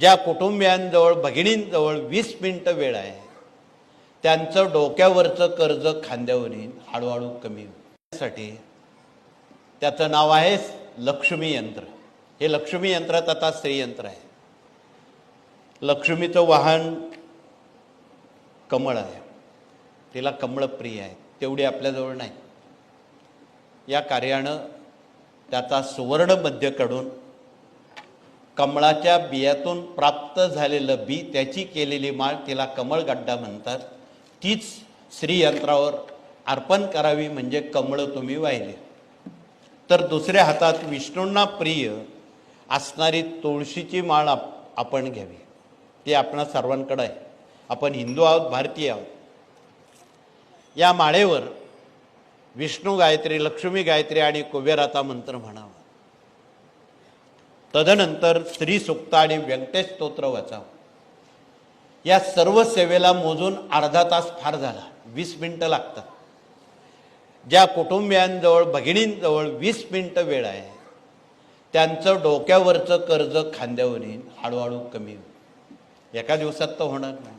ज्या कुटुंबियांजवळ भगिनींजवळ वीस मिनटं वेळ आहे त्यांचं डोक्यावरचं कर्ज खांद्यावर येईल हळूहळू कमी होण्यासाठी त्याचं नाव आहे लक्ष्मी यंत्र. हे लक्ष्मी यंत्रात आता श्रीयंत्र आहे. लक्ष्मीचं वाहन कमळ आहे. तिला कमळ प्रिय आहे. तेवढी आपल्याजवळ नाही. या कार्यानं त्याचा सुवर्ण मध्य काढून कमळाच्या बियातून प्राप्त झालेलं बी त्याची केलेली माळ तिला कमळगड्डा म्हणतात. तीच श्रीयंत्रावर अर्पण करावी म्हणजे कमळ तुम्ही वाहिले. तर दुसऱ्या हातात विष्णूंना प्रिय असणारी तुळशीची माळ आप आपण घ्यावी. ती आपणा सर्वांकडं आहे. आपण हिंदू आहोत भारतीय आहोत. या माळेवर विष्णू गायत्री लक्ष्मी गायत्री आणि कुबेराचा मंत्र म्हणावा. तदनंतर स्त्री सुक्त आणि व्यंकटेश स्तोत्र वाचावं. या सर्व सेवेला मोजून अर्धा तास फार झाला. वीस मिनटं लागतात. ज्या कुटुंबियांजवळ भगिनींजवळ वीस मिनटं वेळ आहे त्यांचं डोक्यावरचं कर्ज खांद्यावर येईल हळूहळू कमी होईल. एका दिवसात तर होणार नाही.